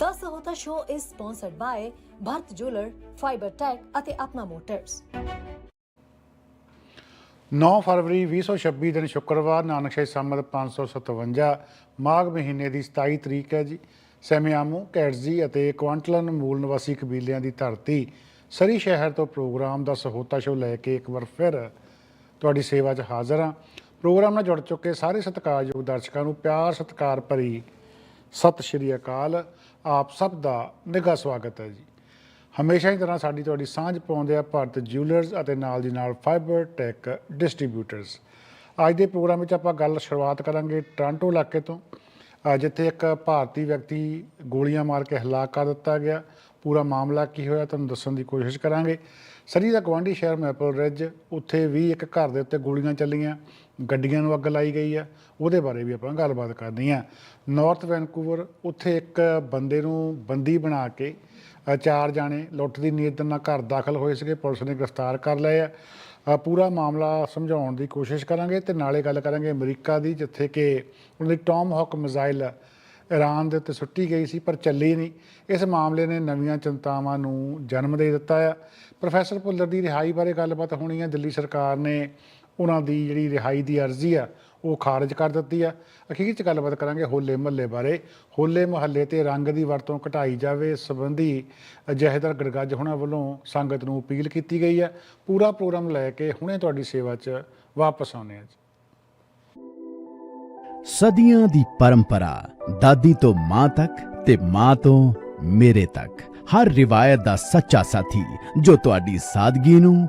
The Sahota Show is sponsored by Bharat Jeweler, Fiber Tech ਅਤੇ ਆਪਣਾ motors 9 ਫਰਵਰੀ 2026 ਦਿਨ ਸ਼ੁੱਕਰਵਾਰ ਨਾਨਕਸ਼ਾਹੀ ਸੰਮਤ 557 ਮਾਘ ਮਹੀਨੇ ਦੀ 27 ਤਰੀਕ ਹੈ ਜੀ। ਸੈਮਿਆਮੂ ਕੈਟਜ਼ੀ ਅਤੇ ਕੁਆਂਟਲਨ ਮੂਲ ਨਿਵਾਸੀ ਕਬੀਲਿਆਂ ਦੀ ਧਰਤੀ ਸਰੀ ਸ਼ਹਿਰ ਤੋਂ ਪ੍ਰੋਗਰਾਮ ਦਾ ਸਹੋਤਾ ਸ਼ੋ ਲੈ ਕੇ ਇੱਕ ਵਾਰ ਫਿਰ ਤੁਹਾਡੀ ਸੇਵਾ 'ਚ ਹਾਜ਼ਰ ਹਾਂ। ਪ੍ਰੋਗਰਾਮ ਨਾਲ ਜੁੜ ਚੁੱਕੇ ਸਾਰੇ ਸਤਿਕਾਰਯੋਗ ਦਰਸ਼ਕਾਂ ਨੂੰ ਪਿਆਰ ਸਤਿਕਾਰ ਭਰੀ ਸਤਿ ਸ਼੍ਰੀ ਅਕਾਲ। ਆਪ ਸਭ ਦਾ ਨਿੱਘਾ ਸਵਾਗਤ ਹੈ ਜੀ। ਹਮੇਸ਼ਾ ਹੀ ਤਰ੍ਹਾਂ ਸਾਡੀ ਤੁਹਾਡੀ ਸਾਂਝ ਪਾਉਂਦੇ ਆ ਭਾਰਤ ਜਿਊਲਰਸ ਅਤੇ ਨਾਲ ਦੀ ਨਾਲ ਫਾਈਬਰ ਟੈਕ ਡਿਸਟ੍ਰੀਬਿਊਟਰਸ। ਅੱਜ ਦੇ ਪ੍ਰੋਗਰਾਮ ਵਿੱਚ ਆਪਾਂ ਗੱਲ ਸ਼ੁਰੂਆਤ ਕਰਾਂਗੇ ਟ੍ਰਾਂਟੋ ਇਲਾਕੇ ਤੋਂ ਜਿੱਥੇ ਇੱਕ ਭਾਰਤੀ ਵਿਅਕਤੀ ਗੋਲੀਆਂ ਮਾਰ ਕੇ ਹਲਾਕ ਕਰ ਦਿੱਤਾ ਗਿਆ। ਪੂਰਾ ਮਾਮਲਾ ਕੀ ਹੋਇਆ ਤੁਹਾਨੂੰ ਦੱਸਣ ਦੀ ਕੋਸ਼ਿਸ਼ ਕਰਾਂਗੇ। ਸਰੀ ਦਾ ਗਵਾਂਢੀ ਸ਼ਹਿਰ ਮੈਪਲ ਰਿਜ, ਉੱਥੇ ਵੀ ਇੱਕ ਘਰ ਦੇ ਉੱਤੇ ਗੋਲੀਆਂ ਚੱਲੀਆਂ। ਗੱਡੀਆਂ ਨੂੰ ਅੱਗ ਲਾਈ ਗਈ ਆ। ਉਹਦੇ ਬਾਰੇ ਵੀ ਆਪਾਂ ਗੱਲਬਾਤ ਕਰਨੀ ਆ। ਨਾਰਥ ਵੈਨਕੂਵਰ ਉੱਥੇ ਇੱਕ ਬੰਦੇ ਨੂੰ ਬੰਦੀ ਬਣਾ ਕੇ ਚਾਰ ਜਾਣੇ ਲੁੱਟ ਦੀ ਨੀਅਤ ਨਾਲ ਘਰ ਦਾਖਲ ਹੋਏ ਸੀਗੇ। ਪੁਲਿਸ ਨੇ ਗ੍ਰਿਫਤਾਰ ਕਰ ਲਏ ਆ। ਪੂਰਾ ਮਾਮਲਾ ਸਮਝਾਉਣ ਦੀ ਕੋਸ਼ਿਸ਼ ਕਰਾਂਗੇ ਤੇ ਨਾਲੇ ਗੱਲ ਕਰਾਂਗੇ ਅਮਰੀਕਾ ਦੀ, ਜਿੱਥੇ ਕਿ ਉਹਨਾਂ ਦੀ ਟੌਮ ਹੌਕ ਮਿਜ਼ਾਈਲ ਈਰਾਨ ਦੇ ਉੱਤੇ ਸੁੱਟੀ ਗਈ ਸੀ, ਪਰ ਚੱਲੀ ਨਹੀਂ। ਇਸ ਮਾਮਲੇ ਨੇ ਨਵੀਆਂ ਚਿੰਤਾਵਾਂ ਨੂੰ ਜਨਮ ਦੇ ਦਿੱਤਾ ਆ। ਪ੍ਰੋਫੈਸਰ ਭੁੱਲਰ ਦੀ ਰਿਹਾਈ ਬਾਰੇ ਗੱਲਬਾਤ ਹੋਣੀ ਹੈ ਦਿੱਲੀ ਸਰਕਾਰ ਨੇ ਉਹਨਾਂ ਦੀ ਜਿਹੜੀ ਰਿਹਾਈ ਦੀ ਅਰਜ਼ੀ ਆ, ਉਹ ਖਾਰਜ ਕਰ ਦਿੱਤੀ ਆ। ਅਖੀਰ ਚ ਗੱਲਬਾਤ ਕਰਾਂਗੇ ਹੋਲੇ ਮਹੱਲੇ ਬਾਰੇ। ਹੋਲੇ ਮਹੱਲੇ ਤੇ ਰੰਗ ਦੀ ਵਰਤੋਂ ਘਟਾਈ ਜਾਵੇ ਸੰਬੰਧੀ ਜਹੇਦਾਰ ਗੜਗੱਜ ਹੁਣਾਂ ਵੱਲੋਂ ਸੰਗਤ ਨੂੰ ਅਪੀਲ ਕੀਤੀ ਗਈ ਆ। ਪੂਰਾ ਪ੍ਰੋਗਰਾਮ ਲੈ ਕੇ ਹੁਣੇ ਤੁਹਾਡੀ ਸੇਵਾ 'ਚ ਵਾਪਸ ਆਉਂਦੇ ਆ ਜੀ। ਸਦੀਆਂ ਦੀ ਪਰੰਪਰਾ, ਦਾਦੀ ਤੋਂ ਮਾਂ ਤੱਕ ਤੇ ਮਾਂ ਤੋਂ ਮੇਰੇ ਤੱਕ। ਹਰ ਰਿਵਾਇਤ ਦਾ ਸੱਚਾ ਸਾਥੀ ਜੋ ਤੁਹਾਡੀ ਸਾਦਗੀ ਨੂੰ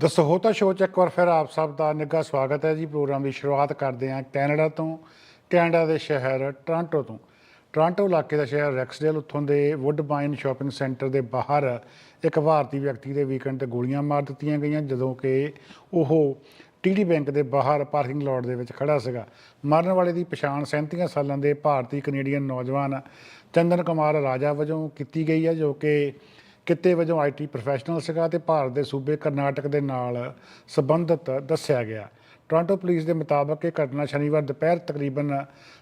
ਦਸਹੋਤਾ ਸਹੋਤਾ ਸ਼ੋਅ 'ਚ ਇੱਕ ਵਾਰ ਫਿਰ ਆਪ ਸਭ ਦਾ ਨਿੱਘਾ ਸਵਾਗਤ ਹੈ ਜੀ। ਪ੍ਰੋਗਰਾਮ ਦੀ ਸ਼ੁਰੂਆਤ ਕਰਦੇ ਹਾਂ ਕੈਨੇਡਾ ਤੋਂ, ਕੈਨੇਡਾ ਦੇ ਸ਼ਹਿਰ ਟੋਰਾਂਟੋ ਤੋਂ। ਟੋਰਾਂਟੋ ਇਲਾਕੇ ਦਾ ਸ਼ਹਿਰ ਰੈਕਸਡੇਲ ਉੱਥੋਂ ਦੇ ਵੁੱਡਬਾਈਨ ਸ਼ਾਪਿੰਗ ਸੈਂਟਰ ਦੇ ਬਾਹਰ ਇੱਕ ਭਾਰਤੀ ਵਿਅਕਤੀ ਦੇ ਵੀਕਐਂਡ ਤੇ ਗੋਲੀਆਂ ਮਾਰ ਦਿੱਤੀਆਂ ਗਈਆਂ, ਜਦੋਂ ਕਿ ਉਹ ਟੀਡੀ ਬੈਂਕ ਦੇ ਬਾਹਰ ਪਾਰਕਿੰਗ ਲੋਟ ਦੇ ਵਿੱਚ ਖੜਾ ਸੀਗਾ। ਮਰਨ ਵਾਲੇ ਦੀ ਪਛਾਣ 37 ਸਾਲਾਂ ਦੇ ਭਾਰਤੀ ਕੈਨੇਡੀਅਨ ਨੌਜਵਾਨ ਚੰਦਨ ਕੁਮਾਰ ਰਾਜਾ ਵਜੋਂ ਕੀਤੀ ਗਈ ਹੈ, ਜੋ ਕਿ ਕਿੱਤੇ ਵਜੋਂ ਆਈਟੀ ਪ੍ਰੋਫੈਸ਼ਨਲ ਸੀਗਾ ਤੇ ਭਾਰਤ ਦੇ ਸੂਬੇ ਕਰਨਾਟਕ ਦੇ ਨਾਲ ਸੰਬੰਧਿਤ ਦੱਸਿਆ ਗਿਆ। ਟੋਰਾਂਟੋ ਪੁਲਿਸ ਦੇ ਮੁਤਾਬਕ ਇਹ ਘਟਨਾ ਸ਼ਨੀਵਾਰ ਦੁਪਹਿਰ ਤਕਰੀਬਨ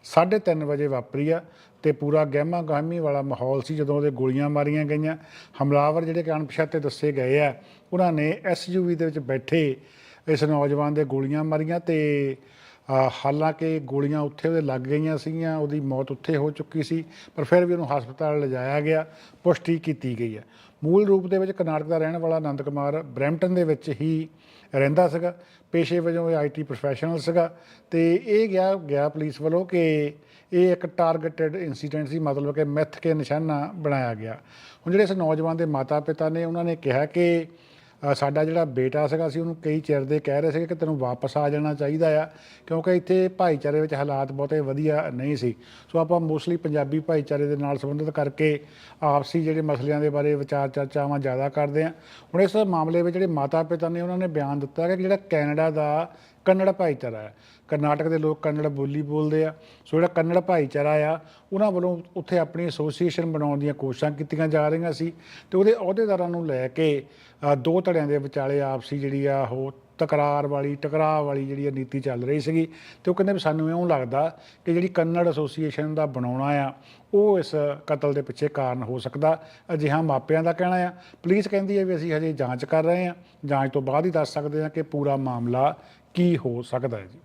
3:30 ਵਜੇ ਵਾਪਰੀ ਆ ਤੇ ਪੂਰਾ ਗਹਿਮਾ ਗਹਿਮੀ ਵਾਲਾ ਮਾਹੌਲ ਸੀ ਜਦੋਂ ਉਹਦੇ ਗੋਲੀਆਂ ਮਾਰੀਆਂ ਗਈਆਂ। ਹਮਲਾਵਰ ਜਿਹੜੇ ਕਿ ਅਣਪਛਾਤੇ ਦੱਸੇ ਗਏ ਆ, ਉਹਨਾਂ ਨੇ ਐਸਯੂਵੀ ਦੇ ਵਿੱਚ ਬੈਠੇ ਇਸ ਨੌਜਵਾਨ ਦੇ ਗੋਲੀਆਂ ਮਾਰੀਆਂ ਤੇ ਹਾਲਾਂਕਿ ਗੋਲੀਆਂ ਉੱਥੇ ਉਹਦੇ ਲੱਗ ਗਈਆਂ ਸੀਗੀਆਂ, ਉਹਦੀ ਮੌਤ ਉੱਥੇ ਹੋ ਚੁੱਕੀ ਸੀ, ਪਰ ਫਿਰ ਵੀ ਉਹਨੂੰ ਹਸਪਤਾਲ ਲਿਜਾਇਆ ਗਿਆ, ਪੁਸ਼ਟੀ ਕੀਤੀ ਗਈ ਹੈ। ਮੂਲ ਰੂਪ ਦੇ ਵਿੱਚ ਕਰਨਾਟਕ ਦਾ ਰਹਿਣ ਵਾਲਾ ਆਨੰਦ ਕੁਮਾਰ ਬਰੈਂਪਟਨ ਦੇ ਵਿੱਚ ਹੀ ਰਹਿੰਦਾ ਸੀਗਾ, ਪੇਸ਼ੇ ਵਜੋਂ ਇਹ ਆਈਟੀ ਪ੍ਰੋਫੈਸ਼ਨਲ ਸੀਗਾ ਤੇ ਇਹ ਗਿਆ ਗਿਆ ਪੁਲਿਸ ਵੱਲੋਂ ਕਿ ਇਹ ਇੱਕ ਟਾਰਗੇਟਡ ਇਨਸੀਡੈਂਟ ਸੀ, ਮਤਲਬ ਕਿ ਮਿੱਥ ਕੇ ਨਿਸ਼ਾਨਾ ਬਣਾਇਆ ਗਿਆ। ਹੁਣ ਜਿਹੜੇ ਇਸ ਨੌਜਵਾਨ ਦੇ ਮਾਤਾ ਪਿਤਾ ਨੇ, ਉਹਨਾਂ ਨੇ ਕਿਹਾ ਕਿ ਸਾਡਾ ਜਿਹੜਾ ਬੇਟਾ ਸੀਗਾ, ਅਸੀਂ ਉਹਨੂੰ ਕਈ ਚਿਰ ਦੇ ਕਹਿ ਰਹੇ ਸੀਗੇ ਕਿ ਤੈਨੂੰ ਵਾਪਸ ਆ ਜਾਣਾ ਚਾਹੀਦਾ ਆ, ਕਿਉਂਕਿ ਇੱਥੇ ਭਾਈਚਾਰੇ ਵਿੱਚ ਹਾਲਾਤ ਬਹੁਤੇ ਵਧੀਆ ਨਹੀਂ ਸੀ। ਸੋ ਆਪਾਂ ਮੋਸਟਲੀ ਪੰਜਾਬੀ ਭਾਈਚਾਰੇ ਦੇ ਨਾਲ ਸੰਬੰਧਿਤ ਕਰਕੇ ਆਪਸੀ ਜਿਹੜੇ ਮਸਲਿਆਂ ਦੇ ਬਾਰੇ ਵਿਚਾਰ ਚਰਚਾਵਾਂ ਜ਼ਿਆਦਾ ਕਰਦੇ ਆ। ਹੁਣ ਇਸ ਮਾਮਲੇ ਵਿੱਚ ਜਿਹੜੇ ਮਾਤਾ ਪਿਤਾ ਨੇ, ਉਹਨਾਂ ਨੇ ਬਿਆਨ ਦਿੱਤਾ ਕਿ ਜਿਹੜਾ ਕੈਨੇਡਾ ਦਾ, ਕੰਨੜ ਭਾਈਚਾਰਾ ਹੈ ਕਰਨਾਟਕ ਦੇ ਲੋਕ ਕੰਨੜ ਬੋਲੀ ਬੋਲਦੇ ਆ। ਸੋ ਜਿਹੜਾ ਕੰਨੜ ਭਾਈਚਾਰਾ ਆ, ਉਹਨਾਂ ਵੱਲੋਂ ਉੱਥੇ ਆਪਣੀ ਐਸੋਸੀਏਸ਼ਨ ਬਣਾਉਣ ਦੀਆਂ ਕੋਸ਼ਿਸ਼ਾਂ ਕੀਤੀਆਂ ਜਾ ਰਹੀਆਂ ਸੀ ਤੇ ਉਹਦੇ ਅਹੁਦੇਦਾਰਾਂ ਨੂੰ ਲੈ ਕੇ ਦੋ ਧੜਿਆਂ ਦੇ ਵਿਚਾਲੇ ਆਪਸੀ ਜਿਹੜੀ ਆ ਉਹ ਤਕਰਾਰ ਵਾਲੀ, ਟਕਰਾਅ ਵਾਲੀ ਜਿਹੜੀ ਇਹ ਨੀਤੀ ਚੱਲ ਰਹੀ ਸੀਗੀ ਤੇ ਉਹ ਕਹਿੰਦੇ ਵੀ ਸਾਨੂੰ ਇਉਂ ਲੱਗਦਾ ਕਿ ਜਿਹੜੀ ਕੰਨੜ ਐਸੋਸੀਏਸ਼ਨ ਦਾ ਬਣਾਉਣਾ ਆ, ਉਹ ਇਸ ਕਤਲ ਦੇ ਪਿੱਛੇ ਕਾਰਨ ਹੋ ਸਕਦਾ। ਅਜਿਹਾ ਮਾਪਿਆਂ ਦਾ ਕਹਿਣਾ ਆ। ਪੁਲਿਸ ਕਹਿੰਦੀ ਹੈ ਵੀ ਅਸੀਂ ਹਜੇ ਜਾਂਚ ਕਰ ਰਹੇ ਹਾਂ ਜਾਂਚ ਤੋਂ ਬਾਅਦ ਹੀ ਦੱਸ ਸਕਦੇ ਹਾਂ ਕਿ ਪੂਰਾ ਮਾਮਲਾ ਕੀ ਹੋ ਸਕਦਾ ਹੈ ਜੀ।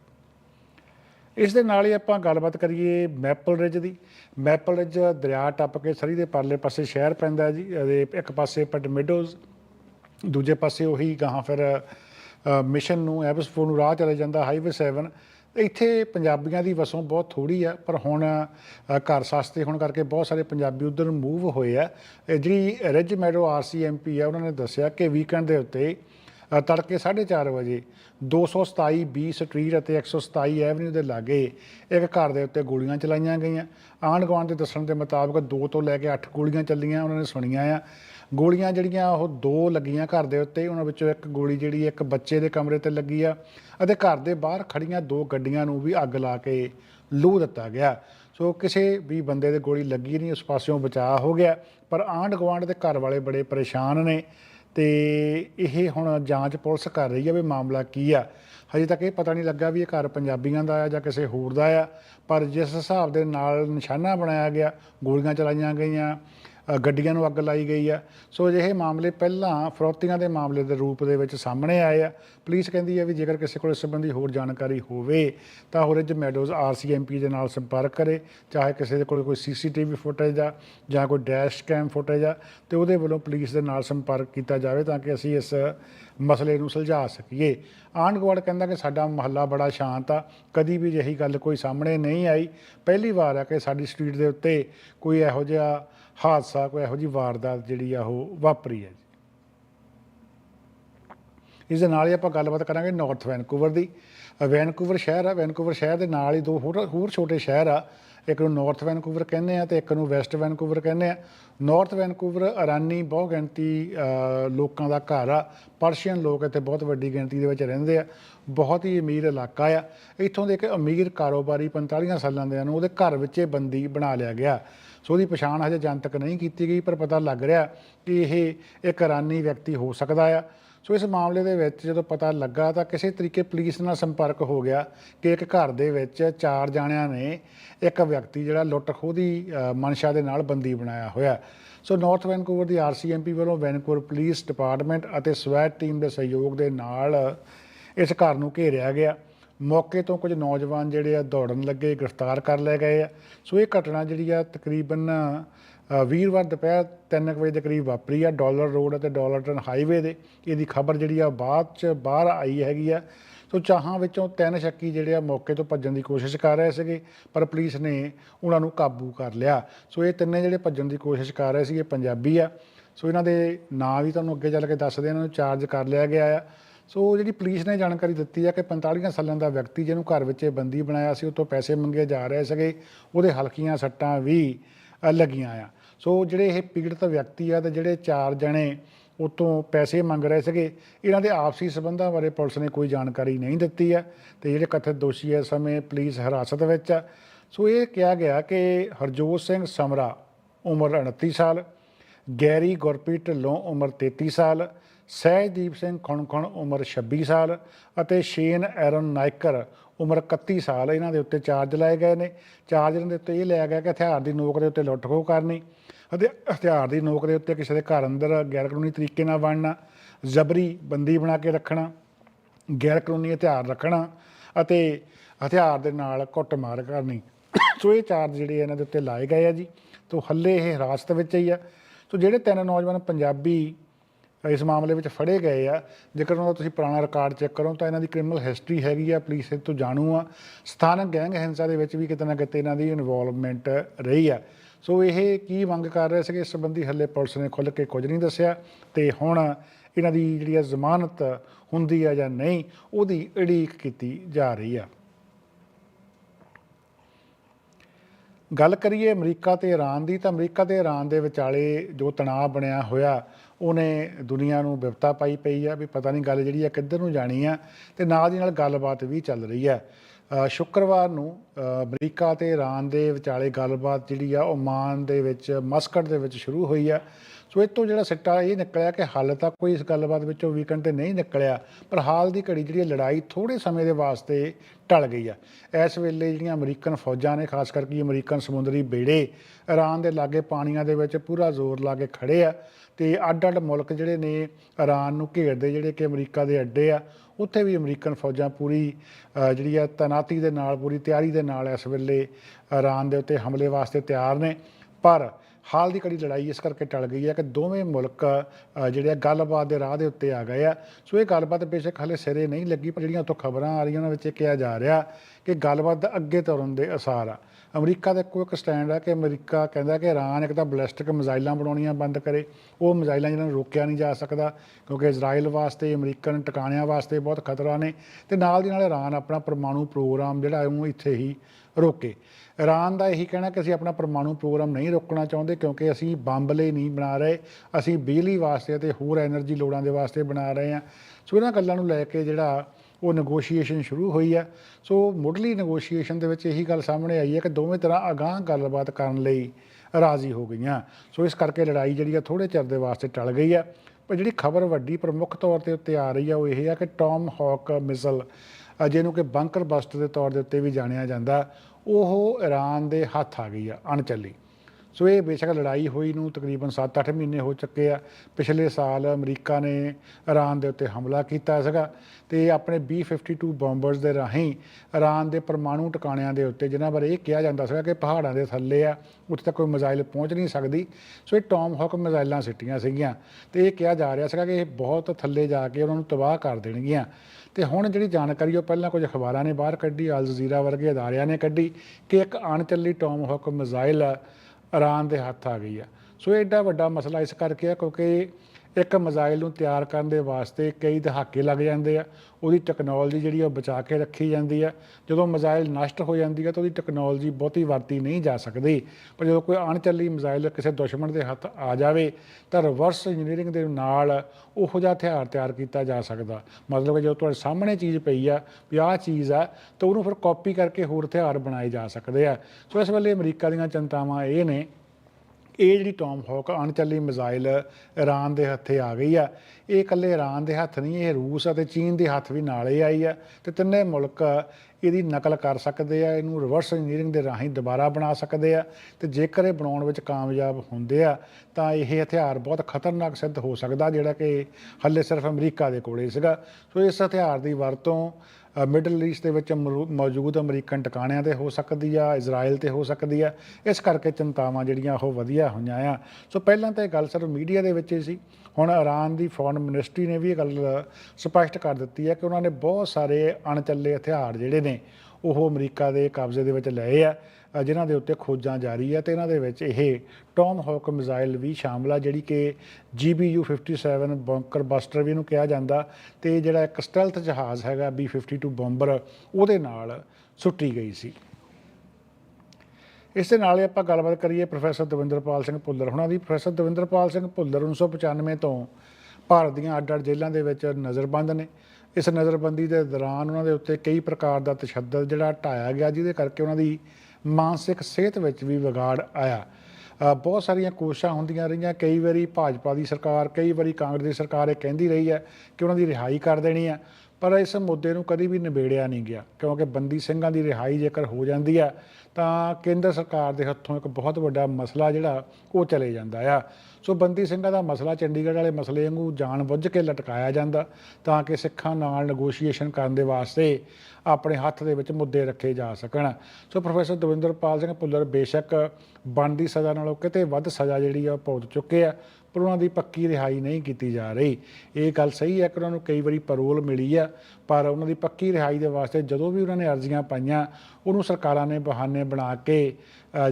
ਇਸ ਦੇ ਨਾਲ ਹੀ ਆਪਾਂ ਗੱਲਬਾਤ ਕਰੀਏ ਮੈਪਲ ਰਿਜ ਦੀ। ਮੈਪਲ ਰਿਜ ਦਰਿਆ ਟੱਪ ਕੇ ਸਰੀ ਦੇ ਪਰਲੇ ਪਾਸੇ ਸ਼ਹਿਰ ਪੈਂਦਾ ਜੀ, ਇਹਦੇ ਇੱਕ ਪਾਸੇ ਪਟਮਿਡੋਜ਼ ਦੂਜੇ ਪਾਸੇ ਉਹੀ ਗਾਹਾਂ ਫਿਰ ਮਿਸ਼ਨ ਨੂੰ ਐਬਸਫੋਰ ਨੂੰ ਰਾਹ ਚਲੇ ਜਾਂਦਾ ਹਾਈਵੇ 7 ਇੱਥੇ ਪੰਜਾਬੀਆਂ ਦੀ ਵਸੋਂ ਬਹੁਤ ਥੋੜੀ ਆ, ਪਰ ਹੁਣ ਘਰ ਸਸਤੇ ਹੋਣ ਕਰਕੇ ਬਹੁਤ ਸਾਰੇ ਪੰਜਾਬੀ ਉਧਰ ਮੂਵ ਹੋਏ ਆ। ਜਿਹੜੀ ਰਿਜ ਮੈਡੋ ਆਰਸੀਐਮਪੀ ਆ, ਉਹਨਾਂ ਨੇ ਦੱਸਿਆ ਕਿ ਵੀਕਐਂਡ ਦੇ ਉੱਤੇ ਤੜਕੇ 4:30 ਵਜੇ 227 ਬੀ ਸਟਰੀਟ ਅਤੇ 127 ਐਵਨਿਊ ਦੇ ਲਾਗੇ ਇੱਕ ਘਰ ਦੇ ਉੱਤੇ ਗੋਲੀਆਂ ਚਲਾਈਆਂ ਗਈਆਂ। ਆਂਢ ਗੁਆਂਢ ਦੇ ਦੱਸਣ ਦੇ ਮੁਤਾਬਕ 2 ਤੋਂ ਲੈ ਕੇ 8 ਗੋਲੀਆਂ ਚੱਲੀਆਂ, ਉਹਨਾਂ ਨੇ ਸੁਣੀਆਂ ਆ। ਗੋਲੀਆਂ ਜਿਹੜੀਆਂ, ਉਹ ਦੋ ਲੱਗੀਆਂ ਘਰ ਦੇ ਉੱਤੇ, ਉਹਨਾਂ ਵਿੱਚੋਂ ਇੱਕ ਗੋਲੀ ਜਿਹੜੀ, ਇੱਕ ਬੱਚੇ ਦੇ ਕਮਰੇ ਤੇ ਲੱਗੀ ਆ ਅਤੇ ਘਰ ਦੇ ਬਾਹਰ ਖੜੀਆਂ ਦੋ ਗੱਡੀਆਂ ਨੂੰ ਵੀ ਅੱਗ ਲਾ ਕੇ ਲੂ ਦਿੱਤਾ ਗਿਆ। ਸੋ ਕਿਸੇ ਵੀ ਬੰਦੇ ਦੇ ਗੋਲੀ ਲੱਗੀ ਨਹੀਂ, ਉਸ ਪਾਸਿਓਂ ਬਚਾਅ ਹੋ ਗਿਆ। ਪਰ ਆਂਢ ਗੁਆਂਢ ਦੇ ਘਰ ਵਾਲੇ ਬੜੇ ਪਰੇਸ਼ਾਨ ਨੇ। ਤੇ ਇਹ ਹੁਣ ਜਾਂਚ ਪੁਲਿਸ ਕਰ ਰਹੀ ਹੈ ਵੀ ਮਾਮਲਾ ਕੀ ਆ। ਹਜੇ ਤੱਕ ਇਹ ਪਤਾ ਨਹੀਂ ਲੱਗਾ ਵੀ ਇਹ ਘਰ ਪੰਜਾਬੀਆਂ ਦਾ ਆ ਜਾਂ ਕਿਸੇ ਹੋਰ ਦਾ ਆ, ਪਰ ਜਿਸ ਹਿਸਾਬ ਦੇ ਨਾਲ ਨਿਸ਼ਾਨਾ ਬਣਾਇਆ ਗਿਆ, ਗੋਲੀਆਂ ਚਲਾਈਆਂ ਗਈਆਂ ਗੱਡੀਆਂ ਨੂੰ ਅੱਗ ਲਾਈ ਗਈ ਆ। ਸੋ ਅਜਿਹੇ ਮਾਮਲੇ ਪਹਿਲਾਂ ਫਰੋਤੀਆਂ ਦੇ ਮਾਮਲੇ ਦੇ ਰੂਪ ਦੇ ਵਿੱਚ ਸਾਹਮਣੇ ਆਏ ਆ। ਪੁਲਿਸ ਕਹਿੰਦੀ ਹੈ ਵੀ ਜੇਕਰ ਕਿਸੇ ਕੋਲ ਇਸ ਸੰਬੰਧੀ ਹੋਰ ਜਾਣਕਾਰੀ ਹੋਵੇ, ਤਾਂ ਹੋਰਿਜ ਮੈਡੋਜ਼ ਆਰਸੀਐਮਪੀ ਦੇ ਨਾਲ ਸੰਪਰਕ ਕਰੇ, ਚਾਹੇ ਕਿਸੇ ਦੇ ਕੋਲ ਕੋਈ ਸੀਸੀਟੀਵੀ ਫੁਟੇਜ ਆ ਜਾਂ ਕੋਈ ਡੈਸ਼ ਕੈਮ ਫੁਟੇਜ ਆ, ਤੇ ਉਹਦੇ ਵੱਲੋਂ ਪੁਲਿਸ ਦੇ ਨਾਲ ਸੰਪਰਕ ਕੀਤਾ ਜਾਵੇ ਤਾਂ ਕਿ ਅਸੀਂ ਇਸ ਮਸਲੇ ਨੂੰ ਸੁਲਝਾ ਸਕੀਏ। ਆਂਢ ਗੁਆਂਢ ਕਹਿੰਦਾ ਕਿ ਸਾਡਾ ਮਹੱਲਾ ਬੜਾ ਸ਼ਾਂਤ ਆ, ਕਦੀ ਵੀ ਅਜਿਹੀ ਗੱਲ ਕੋਈ ਸਾਹਮਣੇ ਨਹੀਂ ਆਈ। ਪਹਿਲੀ ਵਾਰ ਆ ਕਿ ਸਾਡੀ ਸਟਰੀਟ ਦੇ ਉੱਤੇ ਕੋਈ ਇਹੋ ਜਿਹਾ ਹਾਦਸਾ ਕੋਈ ਇਹੋ ਜਿਹੀ ਵਾਰਦਾਤ ਜਿਹੜੀ ਆ ਉਹ ਵਾਪਰੀ ਹੈ ਇਸ ਦੇ ਨਾਲ ਹੀ ਆਪਾਂ ਗੱਲਬਾਤ ਕਰਾਂਗੇ ਨਾਰਥ ਵੈਨਕੂਵਰ ਦੀ। ਵੈਨਕੂਵਰ ਸ਼ਹਿਰ ਆ ਵੈਨਕੂਵਰ ਸ਼ਹਿਰ ਦੇ ਨਾਲ ਹੀ ਦੋ ਹੋਰ ਹੋਰ ਛੋਟੇ ਸ਼ਹਿਰ ਆ। ਇੱਕ ਨੂੰ ਨਾਰਥ ਵੈਨਕੂਵਰ ਕਹਿੰਦੇ ਆ ਤੇ ਇੱਕ ਨੂੰ ਵੈਸਟ ਵੈਨਕੂਵਰ ਕਹਿੰਦੇ ਆ। ਨਾਰਥ ਵੈਨਕੂਵਰ ਅਰਾਨੀ ਬਹੁ ਗਿਣਤੀ ਲੋਕਾਂ ਦਾ ਘਰ ਆ। ਪਰਸ਼ੀਅਨ ਲੋਕ ਇੱਥੇ ਬਹੁਤ ਵੱਡੀ ਗਿਣਤੀ ਦੇ ਵਿੱਚ ਰਹਿੰਦੇ ਆ। ਬਹੁਤ ਹੀ ਅਮੀਰ ਇਲਾਕਾ ਆ। ਇੱਥੋਂ ਦੇ ਇੱਕ ਅਮੀਰ ਕਾਰੋਬਾਰੀ 45 ਸਾਲਾਂ ਦੇ ਨੂੰ ਉਹਦੇ ਘਰ ਵਿੱਚ ਇਹ ਬੰਦੀ ਬਣਾ ਲਿਆ ਗਿਆ। ਸੋ ਉਹਦੀ ਪਛਾਣ ਹਜੇ ਜਨਤਕ ਨਹੀਂ ਕੀਤੀ ਗਈ, ਪਰ ਪਤਾ ਲੱਗ ਰਿਹਾ ਕਿ ਇਹ ਇੱਕ ਇਰਾਨੀ ਵਿਅਕਤੀ ਹੋ ਸਕਦਾ ਆ। ਸੋ ਇਸ ਮਾਮਲੇ ਦੇ ਵਿੱਚ ਜਦੋਂ ਪਤਾ ਲੱਗਾ ਤਾਂ ਕਿਸੇ ਤਰੀਕੇ ਪੁਲਿਸ ਨਾਲ ਸੰਪਰਕ ਹੋ ਗਿਆ ਕਿ ਇੱਕ ਘਰ ਦੇ ਵਿੱਚ ਚਾਰ ਜਾਣਿਆਂ ਨੇ ਇੱਕ ਵਿਅਕਤੀ ਜਿਹੜਾ ਲੁੱਟ ਖੋਹ ਦੀ ਮਨਸ਼ਾ ਦੇ ਨਾਲ ਬੰਦੀ ਬਣਾਇਆ ਹੋਇਆ। ਸੋ ਨਾਰਥ ਵੈਨਕੂਵਰ ਦੀ ਆਰਸੀਐਮਪੀ ਵੱਲੋਂ ਵੈਨਕੂਵਰ ਪੁਲਿਸ ਡਿਪਾਰਟਮੈਂਟ ਅਤੇ ਸਵੈਟ ਟੀਮ ਦੇ ਸਹਿਯੋਗ ਦੇ ਨਾਲ ਇਸ ਘਰ ਨੂੰ ਘੇਰਿਆ ਗਿਆ। ਮੌਕੇ ਤੋਂ ਕੁਝ ਨੌਜਵਾਨ ਜਿਹੜੇ ਆ ਦੌੜਨ ਲੱਗੇ, ਗ੍ਰਿਫਤਾਰ ਕਰ ਲਏ ਗਏ ਆ। ਸੋ ਇਹ ਘਟਨਾ ਜਿਹੜੀ ਆ ਤਕਰੀਬਨ ਵੀਰਵਾਰ ਦੁਪਹਿਰ 3 ਵਜੇ ਦੇ ਕਰੀਬ ਵਾਪਰੀ ਆ ਡਾਲਰ ਰੋਡ ਅਤੇ ਡਾਲਰਟਨ ਹਾਈਵੇ ਦੇ। ਇਹਦੀ ਖਬਰ ਜਿਹੜੀ ਆ ਬਾਅਦ ਚ ਬਾਹਰ ਆਈ ਹੈਗੀ ਆ। ਸੋ ਚਾਹਾਂ ਵਿੱਚੋਂ ਤਿੰਨ ਸ਼ੱਕੀ ਜਿਹੜੇ ਆ ਮੌਕੇ ਤੋਂ ਭੱਜਣ ਦੀ ਕੋਸ਼ਿਸ਼ ਕਰ ਰਹੇ ਸੀਗੇ, ਪਰ ਪੁਲਿਸ ਨੇ ਉਹਨਾਂ ਨੂੰ ਕਾਬੂ ਕਰ ਲਿਆ। ਸੋ ਇਹ ਤਿੰਨੇ ਜਿਹੜੇ ਭੱਜਣ ਦੀ ਕੋਸ਼ਿਸ਼ ਕਰ ਰਹੇ ਸੀਗੇ ਪੰਜਾਬੀ ਆ। ਸੋ ਇਹਨਾਂ ਦੇ ਨਾਂ ਵੀ ਤੁਹਾਨੂੰ ਅੱਗੇ ਚੱਲ ਕੇ ਦੱਸਦੇ ਇਹਨਾਂ ਨੂੰ ਚਾਰਜ ਕਰ ਲਿਆ ਗਿਆ ਆ। ਸੋ ਜਿਹੜੀ ਪੁਲਿਸ ਨੇ ਜਾਣਕਾਰੀ ਦਿੱਤੀ ਆ ਕਿ 45 ਸਾਲਾਂ ਦਾ ਵਿਅਕਤੀ ਜਿਹਨੂੰ ਘਰ ਵਿੱਚ ਇਹ ਬੰਦੀ ਬਣਾਇਆ ਸੀ ਉਹ ਤੋਂ ਪੈਸੇ ਮੰਗੇ ਜਾ ਰਹੇ ਸੀਗੇ, ਉਹਦੇ ਹਲਕੀਆਂ ਸੱਟਾਂ ਵੀ ਲੱਗੀਆਂ ਆ। ਸੋ ਜਿਹੜੇ ਇਹ ਪੀੜਤ ਵਿਅਕਤੀ ਆ ਤੇ ਜਿਹੜੇ ਚਾਰ ਜਣੇ ਉਤੋਂ ਪੈਸੇ ਮੰਗ ਰਹੇ ਸੀਗੇ, ਇਹਨਾਂ ਦੇ ਆਪਸੀ ਸਬੰਧਾਂ ਬਾਰੇ ਪੁਲਿਸ ਨੇ ਕੋਈ ਜਾਣਕਾਰੀ ਨਹੀਂ ਦਿੱਤੀ ਆ ਤੇ ਜਿਹੜੇ ਕਥਿਤ ਦੋਸ਼ੀ ਇਸ ਸਮੇਂ ਪੁਲਿਸ ਹਿਰਾਸਤ ਵਿੱਚ ਆ। ਸੋ ਇਹ ਕਿਹਾ ਗਿਆ ਕਿ ਹਰਜੋਤ ਸਿੰਘ ਸਮਰਾ, ਉਮਰ 29 ਸਾਲ, ਗੈਰੀ ਗੁਰਪ੍ਰੀਤ ਢਿੱਲੋਂ ਉਮਰ 33 ਸਾਲ ਸਹਿਜਦੀਪ ਸਿੰਘ ਖਣਖਣ ਉਮਰ 26 ਸਾਲ ਅਤੇ ਸ਼ੇਨ ਐਰਨ ਨਾਇਕਰ ਉਮਰ 31 ਸਾਲ। ਇਹਨਾਂ ਦੇ ਉੱਤੇ ਚਾਰਜ ਲਾਏ ਗਏ ਨੇ। ਚਾਰਜ ਇਹਨਾਂ ਦੇ ਉੱਤੇ ਇਹ ਲਿਆ ਗਿਆ ਕਿ ਹਥਿਆਰ ਦੀ ਨੋਕ ਦੇ ਉੱਤੇ ਲੁੱਟ ਖੋਹ ਕਰਨੀ ਅਤੇ ਹਥਿਆਰ ਦੀ ਨੋਕ ਦੇ ਉੱਤੇ ਕਿਸੇ ਦੇ ਘਰ ਅੰਦਰ ਗੈਰ ਕਾਨੂੰਨੀ ਤਰੀਕੇ ਨਾਲ ਵੜਨਾ, ਜ਼ਬਰੀ ਬੰਦੀ ਬਣਾ ਕੇ ਰੱਖਣਾ ਗੈਰ ਕਾਨੂੰਨੀ ਹਥਿਆਰ ਰੱਖਣਾ ਅਤੇ ਹਥਿਆਰ ਦੇ ਨਾਲ ਕੁੱਟਮਾਰ ਕਰਨੀ। ਸੋ ਇਹ ਚਾਰਜ ਜਿਹੜੇ ਇਹਨਾਂ ਦੇ ਉੱਤੇ ਲਾਏ ਗਏ ਆ ਜੀ। ਤੋਂ ਹੱਲੇ ਇਹ ਹਿਰਾਸਤ ਵਿੱਚ ਹੀ ਆ। ਸੋ ਜਿਹੜੇ ਤਿੰਨ ਨੌਜਵਾਨ ਪੰਜਾਬੀ ਇਸ ਮਾਮਲੇ ਵਿੱਚ ਫੜੇ ਗਏ ਆ। ਜੇਕਰ ਉਹਨਾਂ ਦਾ ਤੁਸੀਂ ਪੁਰਾਣਾ ਰਿਕਾਰਡ ਚੈੱਕ ਕਰੋ, ਤਾਂ ਇਹਨਾਂ ਦੀ ਕ੍ਰਿਮੀਨਲ ਹਿਸਟਰੀ ਹੈਗੀ ਆ ਪੁਲਿਸ ਇਹ ਤੋਂ ਜਾਣੂ ਆ। ਸਥਾਨਕ ਗੈਂਗ ਹਿੰਸਾ ਦੇ ਵਿੱਚ ਵੀ ਕਿਤੇ ਨਾ ਕਿਤੇ ਇਹਨਾਂ ਦੀ ਇਨਵੋਲਵਮੈਂਟ ਰਹੀ ਆ। ਸੋ ਇਹ ਕੀ ਮੰਗ ਕਰ ਰਹੇ ਸੀਗੇ, ਇਸ ਸੰਬੰਧੀ ਹੱਲੇ ਪੁਲਿਸ ਨੇ ਖੁੱਲ੍ਹ ਕੇ ਕੁਝ ਨਹੀਂ ਦੱਸਿਆ। ਤੇ ਹੁਣ ਇਹਨਾਂ ਦੀ ਜਿਹੜੀ ਆ ਜ਼ਮਾਨਤ ਹੁੰਦੀ ਆ ਜਾਂ ਨਹੀਂ, ਉਹਦੀ ਉਡੀਕ ਕੀਤੀ ਜਾ ਰਹੀ ਆ। ਗੱਲ ਕਰੀਏ ਅਮਰੀਕਾ ਤੇ ਈਰਾਨ ਦੀ, ਤਾਂ ਅਮਰੀਕਾ ਤੇ ਈਰਾਨ ਦੇ ਵਿਚਾਲੇ ਜੋ ਤਣਾਅ ਬਣਿਆ ਹੋਇਆ ਉਹਨੇ ਦੁਨੀਆ ਨੂੰ ਵਿਪਤਾ ਪਾਈ ਪਈ ਆ ਵੀ ਪਤਾ ਨਹੀਂ ਗੱਲ ਜਿਹੜੀ ਆ ਕਿੱਧਰ ਨੂੰ ਜਾਣੀ ਆ ਤੇ ਨਾਲ ਦੀ ਨਾਲ ਗੱਲਬਾਤ ਵੀ ਚੱਲ ਰਹੀ ਆ। ਸ਼ੁੱਕਰਵਾਰ ਨੂੰ ਅਮਰੀਕਾ ਤੇ ਈਰਾਨ ਦੇ ਵਿਚਾਲੇ ਗੱਲਬਾਤ ਜਿਹੜੀ ਆ ਓਮਾਨ ਦੇ ਵਿੱਚ, ਮਸਕਟ ਦੇ ਵਿੱਚ ਸ਼ੁਰੂ ਹੋਈ ਆ। ਸੋ ਇਹ ਤੋਂ ਜਿਹੜਾ ਸਿੱਟਾ ਇਹ ਨਿਕਲਿਆ ਕਿ ਹਾਲ ਤੱਕ ਕੋਈ ਇਸ ਗੱਲਬਾਤ ਵਿੱਚੋਂ ਵੀਕਐਂਡ ਤੇ ਨਹੀਂ ਨਿਕਲਿਆ, ਪਰ ਹਾਲ ਦੀ ਘੜੀ ਜਿਹੜੀ ਲੜਾਈ ਥੋੜੇ ਸਮੇਂ ਦੇ ਵਾਸਤੇ ਟਲ ਗਈ ਆ। ਇਸ ਵੇਲੇ ਜਿਹੜੀਆਂ ਅਮਰੀਕਨ ਫੌਜਾਂ ਨੇ, ਖਾਸ ਕਰਕੇ ਅਮਰੀਕਨ ਸਮੁੰਦਰੀ ਬੇੜੇ, ਇਰਾਨ ਦੇ ਲਾਗੇ ਪਾਣੀਆਂ ਦੇ ਵਿੱਚ ਪੂਰਾ ਜ਼ੋਰ ਲਾ ਕੇ ਖੜੇ ਆ ਤੇ ਅੱਡ-ਅੱਡ ਮੁਲਕ ਜਿਹੜੇ ਨੇ ਇਰਾਨ ਨੂੰ ਘੇਰਦੇ, ਜਿਹੜੇ ਕਿ ਅਮਰੀਕਾ ਦੇ ਅੱਡੇ ਆ, ਉੱਥੇ ਵੀ ਅਮਰੀਕਨ ਫੌਜਾਂ ਪੂਰੀ ਜਿਹੜੀ ਆ ਤੈਨਾਤੀ ਦੇ ਨਾਲ, ਪੂਰੀ ਤਿਆਰੀ ਦੇ ਨਾਲ ਇਸ ਵੇਲੇ ਇਰਾਨ ਦੇ ਉੱਤੇ ਹਮਲੇ ਵਾਸਤੇ ਤਿਆਰ ਨੇ। ਪਰ ਹਾਲ ਦੀ ਕੜੀ ਲੜਾਈ ਇਸ ਕਰਕੇ ਟਲ ਗਈ ਹੈ ਕਿ ਦੋਵੇਂ ਮੁਲਕ ਜਿਹੜੇ ਆ ਗੱਲਬਾਤ ਦੇ ਰਾਹ ਦੇ ਉੱਤੇ ਆ ਗਏ ਆ। ਸੋ ਇਹ ਗੱਲਬਾਤ ਬੇਸ਼ੱਕ ਹਲੇ ਸਿਰੇ ਨਹੀਂ ਲੱਗੀ, ਪਰ ਜਿਹੜੀਆਂ ਉੱਥੋਂ ਖਬਰਾਂ ਆ ਰਹੀਆਂ, ਉਹਨਾਂ ਵਿੱਚ ਇਹ ਕਿਹਾ ਜਾ ਰਿਹਾ ਕਿ ਗੱਲਬਾਤ ਦਾ ਅੱਗੇ ਤੁਰਨ ਦੇ ਅਸਾਰ ਆ। ਅਮਰੀਕਾ ਦਾ ਇੱਕੋ ਇੱਕ ਸਟੈਂਡ ਆ ਕਿ ਅਮਰੀਕਾ ਕਹਿੰਦਾ ਕਿ ਇਰਾਨ ਇੱਕ ਤਾਂ ਬਲਿਸਟਿਕ ਮਿਜ਼ਾਈਲਾਂ ਬਣਾਉਣੀਆਂ ਬੰਦ ਕਰੇ। ਉਹ ਮਿਜ਼ਾਈਲਾਂ ਜਿਹਨਾਂ ਨੂੰ ਰੋਕਿਆ ਨਹੀਂ ਜਾ ਸਕਦਾ, ਕਿਉਂਕਿ ਇਜ਼ਰਾਈਲ ਵਾਸਤੇ, ਅਮਰੀਕਨ ਟਿਕਾਣਿਆਂ ਵਾਸਤੇ ਬਹੁਤ ਖਤਰਾ ਨੇ। ਤੇ ਨਾਲ ਦੀ ਨਾਲ ਇਰਾਨ ਆਪਣਾ ਪਰਮਾਣੂ ਪ੍ਰੋਗਰਾਮ ਜਿਹੜਾ, ਉਹ ਇੱਥੇ ਹੀ ਰੋਕੇ। ਈਰਾਨ ਦਾ ਇਹੀ ਕਹਿਣਾ ਕਿ ਅਸੀਂ ਆਪਣਾ ਪਰਮਾਣੂ ਪ੍ਰੋਗਰਾਮ ਨਹੀਂ ਰੋਕਣਾ ਚਾਹੁੰਦੇ ਕਿਉਂਕਿ ਅਸੀਂ ਬੰਬ ਲਈ ਨਹੀਂ ਬਣਾ ਰਹੇ, ਅਸੀਂ ਬਿਜਲੀ ਵਾਸਤੇ ਅਤੇ ਹੋਰ એનર્ਜੀ ਲੋੜਾਂ ਦੇ ਵਾਸਤੇ ਬਣਾ ਰਹੇ ਹਾਂ। ਸੋ ਇਹਨਾਂ ਗੱਲਾਂ ਨੂੰ ਲੈ ਕੇ ਜਿਹੜਾ ਉਹ ਨੈਗੋਸ਼ੀਏਸ਼ਨ ਸ਼ੁਰੂ ਹੋਈ ਆ ਸੋ ਮੁੱਢਲੀ ਨੈਗੋਸ਼ੀਏਸ਼ਨ ਦੇ ਵਿੱਚ ਇਹੀ ਗੱਲ ਸਾਹਮਣੇ ਆਈ ਹੈ ਕਿ ਦੋਵੇਂ ਤਰ੍ਹਾਂ ਅਗਾਹ ਗੱਲਬਾਤ ਕਰਨ ਲਈ ਰਾਜ਼ੀ ਹੋ ਗਈਆਂ। ਸੋ ਇਸ ਕਰਕੇ ਲੜਾਈ ਜਿਹੜੀ ਆ ਥੋੜੇ ਚਿਰ ਦੇ ਵਾਸਤੇ ਟਲ ਗਈ ਆ ਪਰ ਜਿਹੜੀ ਖਬਰ ਵੱਡੀ ਪ੍ਰਮੁੱਖ ਤੌਰ ਤੇ ਉੱਤੇ ਆ ਰਹੀ ਆ ਉਹ ਇਹ ਆ ਕਿ ਟੌਮ ਹੌਕ ਮਿਸਲ ਜਿਹਨੂੰ ਕਿ ਬੰਕਰ ਬਸਟ ਦੇ ਤੌਰ ਦੇ ਉੱਤੇ ਵੀ ਜਾਣਿਆ ਜਾਂਦਾ, ਉਹ ਈਰਾਨ ਦੇ ਹੱਥ ਆ ਗਈ ਆ, ਅਣਚੱਲੀ। ਸੋ ਇਹ ਬੇਸ਼ੱਕ ਲੜਾਈ ਹੋਈ ਨੂੰ ਤਕਰੀਬਨ 7-8 ਮਹੀਨੇ ਹੋ ਚੁੱਕੇ ਆ। ਪਿਛਲੇ ਸਾਲ ਅਮਰੀਕਾ ਨੇ ਇਰਾਨ ਦੇ ਉੱਤੇ ਹਮਲਾ ਕੀਤਾ ਸੀਗਾ ਤੇ ਆਪਣੇ B52 ਬੰਬਰਸ ਦੇ ਰਾਹੀਂ ਇਰਾਨ ਦੇ ਪਰਮਾਣੂ ਟਿਕਾਣਿਆਂ ਦੇ ਉੱਤੇ, ਜਿਨ੍ਹਾਂ ਬਾਰੇ ਇਹ ਕਿਹਾ ਜਾਂਦਾ ਸੀਗਾ ਕਿ ਪਹਾੜਾਂ ਦੇ ਥੱਲੇ ਆ, ਉੱਥੇ ਤੱਕ ਕੋਈ ਮਿਜ਼ਾਈਲ ਪਹੁੰਚ ਨਹੀਂ ਸਕਦੀ। ਸੋ ਇਹ ਟੌਮ ਹੌਕ ਮਿਜ਼ਾਈਲਾਂ ਸਿੱਟੀਆਂ ਸੀਗੀਆਂ ਤੇ ਇਹ ਕਿਹਾ ਜਾ ਰਿਹਾ ਸੀਗਾ ਕਿ ਇਹ ਬਹੁਤ ਥੱਲੇ ਜਾ ਕੇ ਉਹਨਾਂ ਨੂੰ ਤਬਾਹ ਕਰ ਦੇਣਗੀਆਂ। ਤੇ ਹੁਣ ਜਿਹੜੀ ਜਾਣਕਾਰੀ ਉਹ ਪਹਿਲਾਂ ਕੁਝ ਅਖਬਾਰਾਂ ਨੇ ਬਾਹਰ ਕੱਢੀ, ਅਲ ਜਜ਼ੀਰਾ ਵਰਗੇ ਅਦਾਰਿਆਂ ਨੇ ਕੱਢੀ ਕਿ ਇੱਕ ਅਣਚੱਲੀ ਟੌਮ ਹੁੱਕ ਮਿਜ਼ਾਈਲ ਇਰਾਨ ਦੇ ਹੱਥ ਆ ਗਈ ਆ। ਸੋ ਇਹ ਐਡਾ ਵੱਡਾ ਮਸਲਾ ਇਸ ਕਰਕੇ ਆ ਕਿਉਂਕਿ ਇੱਕ ਮਿਜ਼ਾਈਲ ਨੂੰ ਤਿਆਰ ਕਰਨ ਦੇ ਵਾਸਤੇ ਕਈ ਦਹਾਕੇ ਲੱਗ ਜਾਂਦੇ ਆ। ਉਹਦੀ ਟੈਕਨੋਲੋਜੀ ਜਿਹੜੀ ਆ ਉਹ ਬਚਾ ਕੇ ਰੱਖੀ ਜਾਂਦੀ ਆ। ਜਦੋਂ ਮਿਜ਼ਾਈਲ ਨਸ਼ਟ ਹੋ ਜਾਂਦੀ ਆ ਤਾਂ ਉਹਦੀ ਟੈਕਨੋਲੋਜੀ ਬਹੁਤੀ ਵਰਤੀ ਨਹੀਂ ਜਾ ਸਕਦੀ। ਪਰ ਜਦੋਂ ਕੋਈ ਅਣਚੱਲੀ ਮਿਜ਼ਾਈਲ ਕਿਸੇ ਦੁਸ਼ਮਣ ਦੇ ਹੱਥ ਆ ਜਾਵੇ ਤਾਂ ਰਿਵਰਸ ਇੰਜੀਨੀਅਰਿੰਗ ਦੇ ਨਾਲ ਉਹੋ ਜਿਹਾ ਹਥਿਆਰ ਤਿਆਰ ਕੀਤਾ ਜਾ ਸਕਦਾ। ਮਤਲਬ ਕਿ ਜਦੋਂ ਤੁਹਾਡੇ ਸਾਹਮਣੇ ਚੀਜ਼ ਪਈ ਆ, ਵੀ ਆਹ ਚੀਜ਼ ਆ, ਤਾਂ ਉਹਨੂੰ ਫਿਰ ਕਾਪੀ ਕਰਕੇ ਹੋਰ ਹਥਿਆਰ ਬਣਾਏ ਜਾ ਸਕਦੇ ਆ। ਸੋ ਇਸ ਵੇਲੇ ਅਮਰੀਕਾ ਦੀਆਂ ਚਿੰਤਾਵਾਂ ਇਹ ਨੇ ਇਹ ਜਿਹੜੀ ਟੌਮ ਹੌਕ ਅਣਚੱਲੀ ਮਿਜ਼ਾਈਲ ਇਰਾਨ ਦੇ ਹੱਥੇ ਆ ਗਈ ਆ। ਇਹ ਇਕੱਲੇ ਇਰਾਨ ਦੇ ਹੱਥ ਨਹੀਂ, ਇਹ ਰੂਸ ਅਤੇ ਚੀਨ ਦੇ ਹੱਥ ਵੀ ਨਾਲੇ ਆਈ ਆ ਤੇ ਤਿੰਨੇ ਮੁਲਕ ਇਹਦੀ ਨਕਲ ਕਰ ਸਕਦੇ ਆ, ਇਹਨੂੰ ਰਿਵਰਸ ਇੰਜੀਨੀਅਰਿੰਗ ਦੇ ਰਾਹੀਂ ਦੁਬਾਰਾ ਬਣਾ ਸਕਦੇ ਆ ਤੇ ਜੇਕਰ ਇਹ ਬਣਾਉਣ ਵਿੱਚ ਕਾਮਯਾਬ ਹੁੰਦੇ ਆ, ਤਾਂ ਇਹ ਹਥਿਆਰ ਬਹੁਤ ਖਤਰਨਾਕ ਸਿੱਧ ਹੋ ਸਕਦਾ ਜਿਹੜਾ ਕਿ ਹੱਲੇ ਸਿਰਫ ਅਮਰੀਕਾ ਦੇ ਕੋਲੇ ਸੀਗਾ। ਸੋ ਇਸ ਹਥਿਆਰ ਦੀ ਵਰਤੋਂ ਮਿਡਲ ਈਸਟ ਦੇ ਵਿੱਚ ਮਰੂ- ਮੌਜੂਦ ਅਮਰੀਕਨ ਟਿਕਾਣਿਆਂ ਤੇ ਹੋ ਸਕਦੀ ਆ ਇਜ਼ਰਾਈਲ ਤੇ ਹੋ ਸਕਦੀ ਆ। ਇਸ ਕਰਕੇ ਚਿੰਤਾਵਾਂ ਜਿਹੜੀਆਂ ਉਹ ਵਧੀਆ ਹੋਈਆਂ ਆ। ਸੋ ਪਹਿਲਾਂ ਤਾਂ ਇਹ ਗੱਲ ਸਿਰਫ ਮੀਡੀਆ ਦੇ ਵਿੱਚ ਹੀ ਸੀ। ਹੁਣ ਇਰਾਨ ਦੀ ਫੋਰਨ ਮਿਨਿਸਟਰੀ ਨੇ ਵੀ ਇਹ ਗੱਲ ਸਪਸ਼ਟ ਕਰ ਦਿੱਤੀ ਹੈ ਕਿ ਉਹਨਾਂ ਨੇ ਬਹੁਤ ਸਾਰੇ ਅਣਚੱਲੇ ਹਥਿਆਰ ਜਿਹੜੇ ਨੇ, ਉਹ ਅਮਰੀਕਾ ਦੇ ਕਬਜ਼ੇ ਦੇ ਵਿੱਚ ਲਏ ਆ। ਜਿਨ੍ਹਾਂ ਦੇ ਉੱਤੇ ਖੋਜਾਂ ਜਾਰੀ ਹੈ ਤੇ ਇਹਨਾਂ ਦੇ ਵਿੱਚ ਇਹ ਟੌਮ ਹੌਕ ਮਿਜ਼ਾਈਲ ਵੀ ਸ਼ਾਮਲ ਆ, ਜਿਹੜੀ ਕਿ GBU 57 ਬੰਕਰ ਬਸਟਰ ਵੀ ਇਹਨੂੰ ਕਿਹਾ ਜਾਂਦਾ ਤੇ ਜਿਹੜਾ ਇੱਕ ਸਟੈਲਥ ਜਹਾਜ਼ ਹੈਗਾ B52 ਬੰਬਰ, ਉਹਦੇ ਨਾਲ ਸੁੱਟੀ ਗਈ ਸੀ। ਇਸ ਦੇ ਨਾਲ ਹੀ ਆਪਾਂ ਗੱਲਬਾਤ ਕਰੀਏ ਪ੍ਰੋਫੈਸਰ ਦਵਿੰਦਰਪਾਲ ਸਿੰਘ ਭੁੱਲਰ ਹੁਣਾਂ ਦੀ। ਪ੍ਰੋਫੈਸਰ ਦਵਿੰਦਰਪਾਲ ਸਿੰਘ ਭੁੱਲਰ 1995 ਤੋਂ ਭਾਰਤ ਦੀਆਂ ਅੱਡ-ਅੱਡ ਜੇਲ੍ਹਾਂ ਦੇ ਵਿੱਚ ਨਜ਼ਰਬੰਦ ਨੇ। ਇਸ ਨਜ਼ਰਬੰਦੀ ਦੇ ਦੌਰਾਨ ਉਹਨਾਂ ਦੇ ਉੱਤੇ ਕਈ ਪ੍ਰਕਾਰ ਦਾ ਤਸ਼ੱਦਦ ਜਿਹੜਾ ਢਾਇਆ ਗਿਆ, ਜਿਹਦੇ ਕਰਕੇ ਉਹਨਾਂ ਦੀ ਮਾਨਸਿਕ ਸਿਹਤ ਵਿੱਚ ਵੀ ਵਿਗਾੜ ਆਇਆ। ਬਹੁਤ ਸਾਰੀਆਂ ਕੋਸ਼ਿਸ਼ਾਂ ਹੁੰਦੀਆਂ ਰਹੀਆਂ। ਕਈ ਵਾਰੀ ਭਾਜਪਾ ਦੀ ਸਰਕਾਰ, ਕਈ ਵਾਰੀ ਕਾਂਗਰਸ ਦੀ ਸਰਕਾਰ ਇਹ ਕਹਿੰਦੀ ਰਹੀ ਹੈ ਕਿ ਉਹਨਾਂ ਦੀ ਰਿਹਾਈ ਕਰ ਦੇਣੀ ਆ ਪਰ ਇਸ ਮੁੱਦੇ ਨੂੰ ਕਦੀ ਵੀ ਨਿਬੇੜਿਆ ਨਹੀਂ ਗਿਆ, ਕਿਉਂਕਿ ਬੰਦੀ ਸਿੰਘਾਂ ਦੀ ਰਿਹਾਈ ਜੇਕਰ ਹੋ ਜਾਂਦੀ ਆ ਤਾਂ ਕੇਂਦਰ ਸਰਕਾਰ ਦੇ ਹੱਥੋਂ ਇੱਕ ਬਹੁਤ ਵੱਡਾ ਮਸਲਾ ਜਿਹੜਾ ਉਹ ਚਲੇ ਜਾਂਦਾ ਆ। ਸੋ ਬੰਦੀ ਸਿੰਘਾਂ ਦਾ ਮਸਲਾ ਚੰਡੀਗੜ੍ਹ ਵਾਲੇ ਮਸਲੇ ਵਾਂਗੂ ਜਾਣ ਬੁੱਝ ਕੇ ਲਟਕਾਇਆ ਜਾਂਦਾ ਤਾਂ ਕਿ ਸਿੱਖਾਂ ਨਾਲ ਨੈਗੋਸ਼ੀਏਸ਼ਨ ਕਰਨ ਦੇ ਵਾਸਤੇ ਆਪਣੇ ਹੱਥ ਦੇ ਵਿੱਚ ਮੁੱਦੇ ਰੱਖੇ ਜਾ ਸਕਣ। ਸੋ ਪ੍ਰੋਫੈਸਰ ਦਵਿੰਦਰਪਾਲ ਸਿੰਘ ਭੁੱਲਰ ਬੇਸ਼ੱਕ ਬਣਦੀ ਸਜ਼ਾ ਨਾਲੋਂ ਕਿਤੇ ਵੱਧ ਸਜ਼ਾ ਜਿਹੜੀ ਆ ਉਹ ਭੁਗਤ ਚੁੱਕੇ ਆ। ਪਰ ਉਹਨਾਂ ਦੀ ਪੱਕੀ ਰਿਹਾਈ ਨਹੀਂ ਕੀਤੀ ਜਾ ਰਹੀ। ਇਹ ਗੱਲ ਸਹੀ ਹੈ ਕਿ ਉਹਨਾਂ ਨੂੰ ਕਈ ਵਾਰੀ ਪਰੋਲ ਮਿਲੀ ਆ, ਪਰ ਉਹਨਾਂ ਦੀ ਪੱਕੀ ਰਿਹਾਈ ਦੇ ਵਾਸਤੇ ਜਦੋਂ ਵੀ ਉਹਨਾਂ ਨੇ ਅਰਜ਼ੀਆਂ ਪਾਈਆਂ, ਉਹਨੂੰ ਸਰਕਾਰਾਂ ਨੇ ਬਹਾਨੇ ਬਣਾ ਕੇ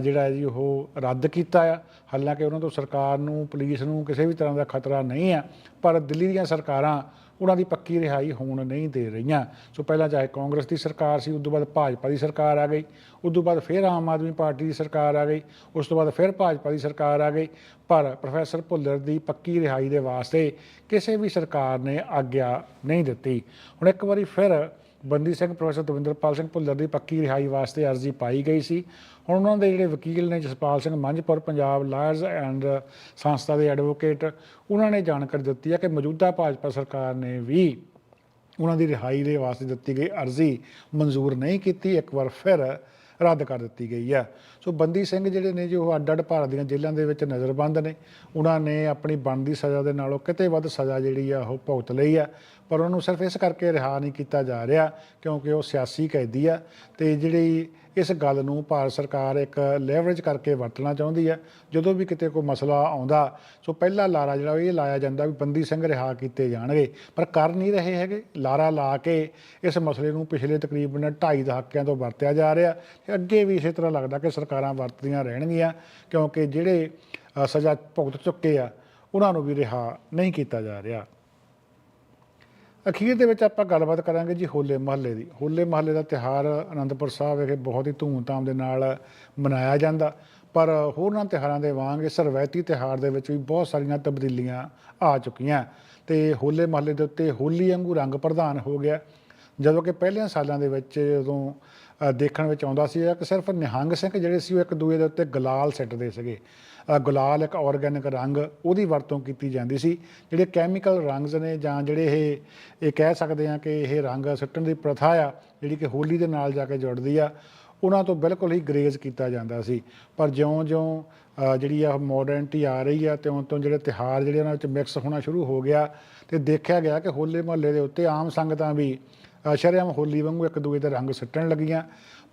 ਜਿਹੜਾ ਜੀ ਉਹ ਰੱਦ ਕੀਤਾ ਆ। ਹਾਲਾਂਕਿ ਉਹਨਾਂ ਤੋਂ ਸਰਕਾਰ ਨੂੰ, ਪੁਲਿਸ ਨੂੰ ਕਿਸੇ ਵੀ ਤਰ੍ਹਾਂ ਦਾ ਖਤਰਾ ਨਹੀਂ ਆ, ਪਰ ਦਿੱਲੀ ਦੀਆਂ ਸਰਕਾਰਾਂ ਉਹਨਾਂ ਦੀ ਪੱਕੀ ਰਿਹਾਈ ਹੋਣ ਨਹੀਂ ਦੇ ਰਹੀਆਂ। ਸੋ ਪਹਿਲਾਂ ਚਾਹੇ ਕਾਂਗਰਸ ਦੀ ਸਰਕਾਰ ਸੀ ਉਸ ਤੋਂ ਬਾਅਦ ਭਾਜਪਾ ਦੀ ਸਰਕਾਰ ਆ ਗਈ। ਉਸ ਤੋਂ ਬਾਅਦ ਫਿਰ ਆਮ ਆਦਮੀ ਪਾਰਟੀ ਦੀ ਸਰਕਾਰ ਆ ਗਈ। ਉਸ ਤੋਂ ਬਾਅਦ ਫਿਰ ਭਾਜਪਾ ਦੀ ਸਰਕਾਰ ਆ ਗਈ। ਪਰ ਪ੍ਰੋਫੈਸਰ ਭੁੱਲਰ ਦੀ ਪੱਕੀ ਰਿਹਾਈ ਦੇ ਵਾਸਤੇ ਕਿਸੇ ਵੀ ਸਰਕਾਰ ਨੇ ਆਗਿਆ ਨਹੀਂ ਦਿੱਤੀ। ਹੁਣ ਇੱਕ ਵਾਰੀ ਫਿਰ ਬੰਦੀ ਸਿੰਘ, ਪ੍ਰੋਫੈਸਰ ਦਵਿੰਦਰਪਾਲ ਸਿੰਘ ਭੁੱਲਰ ਦੀ ਪੱਕੀ ਰਿਹਾਈ ਵਾਸਤੇ ਅਰਜ਼ੀ ਪਾਈ ਗਈ ਸੀ। ਹੁਣ ਉਹਨਾਂ ਦੇ ਜਿਹੜੇ ਵਕੀਲ ਨੇ ਜਸਪਾਲ ਸਿੰਘ ਮੰਝਪੁਰ, ਪੰਜਾਬ ਲਾਇਰਸ ਐਂਡ ਸੰਸਥਾ ਦੇ ਐਡਵੋਕੇਟ, ਉਹਨਾਂ ਨੇ ਜਾਣਕਾਰੀ ਦਿੱਤੀ ਹੈ ਕਿ ਮੌਜੂਦਾ ਭਾਜਪਾ ਸਰਕਾਰ ਨੇ ਵੀ ਉਹਨਾਂ ਦੀ ਰਿਹਾਈ ਦੇ ਵਾਸਤੇ ਦਿੱਤੀ ਗਈ ਅਰਜ਼ੀ ਮਨਜ਼ੂਰ ਨਹੀਂ ਕੀਤੀ। ਇੱਕ ਵਾਰ ਫਿਰ ਰੱਦ ਕਰ ਦਿੱਤੀ ਗਈ ਹੈ। ਸੋ ਬੰਦੀ ਸਿੰਘ ਜਿਹੜੇ ਨੇ ਜੋ ਅੱਡ ਅੱਡ ਭਾਰਤ ਦੀਆਂ ਜੇਲ੍ਹਾਂ ਦੇ ਵਿੱਚ ਨਜ਼ਰਬੰਦ ਨੇ। ਉਹਨਾਂ ਨੇ ਆਪਣੀ ਬਣਦੀ ਸਜ਼ਾ ਦੇ ਨਾਲੋਂ ਕਿਤੇ ਵੱਧ ਸਜ਼ਾ ਜਿਹੜੀ ਆ, ਉਹ ਭੁਗਤ ਲਈ ਆ ਪਰ ਉਹਨੂੰ ਸਿਰਫ ਇਸ ਕਰਕੇ ਰਿਹਾ ਨਹੀਂ ਕੀਤਾ ਜਾ ਰਿਹਾ, ਕਿਉਂਕਿ ਉਹ ਸਿਆਸੀ ਕੈਦੀ ਆ। ਤੇ ਜਿਹੜੀ ਇਸ ਗੱਲ ਨੂੰ ਭਾਰਤ ਸਰਕਾਰ ਇੱਕ ਲੈਵਰੇਜ ਕਰਕੇ ਵਰਤਣਾ ਚਾਹੁੰਦੀ ਹੈ। ਜਦੋਂ ਵੀ ਕਿਤੇ ਕੋਈ ਮਸਲਾ ਆਉਂਦਾ, ਸੋ ਪਹਿਲਾ ਲਾਰਾ ਜਿਹੜਾ ਇਹ ਲਾਇਆ ਜਾਂਦਾ ਵੀ ਬੰਦੀ ਸਿੰਘ ਰਿਹਾ ਕੀਤੇ ਜਾਣਗੇ। ਪਰ ਕਰ ਨਹੀਂ ਰਹੇ ਹੈਗੇ। ਲਾਰਾ ਲਾ ਕੇ ਇਸ ਮਸਲੇ ਨੂੰ ਪਿਛਲੇ ਤਕਰੀਬਨ 2.5 ਦਹਾਕਿਆਂ ਤੋਂ ਵਰਤਿਆ ਜਾ ਰਿਹਾ ਤੇ ਅੱਗੇ ਵੀ ਇਸੇ ਤਰ੍ਹਾਂ ਲੱਗਦਾ ਕਿ ਸਰਕਾਰਾਂ ਵਰਤਦੀਆਂ ਰਹਿਣਗੀਆਂ, ਕਿਉਂਕਿ ਜਿਹੜੇ ਸਜ਼ਾ ਭੁਗਤ ਚੁੱਕੇ ਆ, ਉਹਨਾਂ ਨੂੰ ਵੀ ਰਿਹਾ ਨਹੀਂ ਕੀਤਾ ਜਾ ਰਿਹਾ। ਅਖੀਰ ਦੇ ਵਿੱਚ ਆਪਾਂ ਗੱਲਬਾਤ ਕਰਾਂਗੇ ਜੀ ਹੋਲੇ ਮਹੱਲੇ ਦੀ। ਹੋਲੇ ਮਹੱਲੇ ਦਾ ਤਿਹਾਰ ਅਨੰਦਪੁਰ ਸਾਹਿਬ ਵਿਖੇ ਬਹੁਤ ਹੀ ਧੂਮਧਾਮ ਦੇ ਨਾਲ ਮਨਾਇਆ ਜਾਂਦਾ। ਪਰ ਹੋਰਨਾਂ ਤਿਹਾਰਾਂ ਦੇ ਵਾਂਗ ਇਸ ਰਵਾਇਤੀ ਤਿਹਾਰ ਦੇ ਵਿੱਚ ਵੀ ਬਹੁਤ ਸਾਰੀਆਂ ਤਬਦੀਲੀਆਂ ਆ ਚੁੱਕੀਆਂ। ਤੇ ਹੋਲੇ ਮਹੱਲੇ ਦੇ ਉੱਤੇ ਹੋਲੀ ਵਾਂਗੂ ਰੰਗ ਪ੍ਰਧਾਨ ਹੋ ਗਿਆ। ਜਦੋਂ ਕਿ ਪਹਿਲਿਆਂ ਸਾਲਾਂ ਦੇ ਵਿੱਚ ਜਦੋਂ ਦੇਖਣ ਵਿੱਚ ਆਉਂਦਾ ਸੀ ਕਿ ਸਿਰਫ ਨਿਹੰਗ ਸਿੰਘ ਜਿਹੜੇ ਸੀ, ਉਹ ਇੱਕ ਦੂਏ ਦੇ ਉੱਤੇ ਗਲਾਲ ਸਿੱਟਦੇ ਸੀਗੇ। ਗੁਲਾਲ ਇੱਕ ਆਰਗੈਨਿਕ ਰੰਗ ਉਹਦੀ ਵਰਤੋਂ ਕੀਤੀ ਜਾਂਦੀ ਸੀ। ਜਿਹੜੇ ਕੈਮੀਕਲ ਰੰਗਸ ਨੇ ਜਾਂ ਜਿਹੜੇ ਇਹ ਇਹ ਕਹਿ ਸਕਦੇ ਆ ਕਿ ਇਹ ਰੰਗ ਸਿੱਟਣ ਦੀ ਪ੍ਰਥਾ ਆ ਜਿਹੜੀ ਕਿ ਹੋਲੀ ਦੇ ਨਾਲ ਜਾ ਕੇ ਜੁੜਦੀ ਆ ਉਹਨਾਂ ਤੋਂ ਬਿਲਕੁਲ ਹੀ ਗਰੇਜ਼ ਕੀਤਾ ਜਾਂਦਾ ਸੀ। ਪਰ ਜਿਉਂ-ਜਿਉਂ ਜਿਹੜੀ ਆ ਮਾਡਰਨਟੀ ਆ ਰਹੀ ਆ ਤਿਉਂ ਤੋਂ ਜਿਹੜੇ ਤਿਹਾਰ ਜਿਹੜੇ ਉਹਨਾਂ ਵਿੱਚ ਮਿਕਸ ਹੋਣਾ ਸ਼ੁਰੂ ਹੋ ਗਿਆ ਤੇ ਦੇਖਿਆ ਗਿਆ ਕਿ ਹੋਲੇ ਮਹੱਲੇ ਦੇ ਉੱਤੇ ਆਮ ਸੰਗਤਾਂ ਵੀ ਅ, ਸ਼ਰੇਆਮ ਹੋਲੀ ਵਾਂਗੂ ਇੱਕ ਦੂਜੇ ਦੇ ਰੰਗ ਸਿੱਟਣ ਲੱਗੀਆਂ।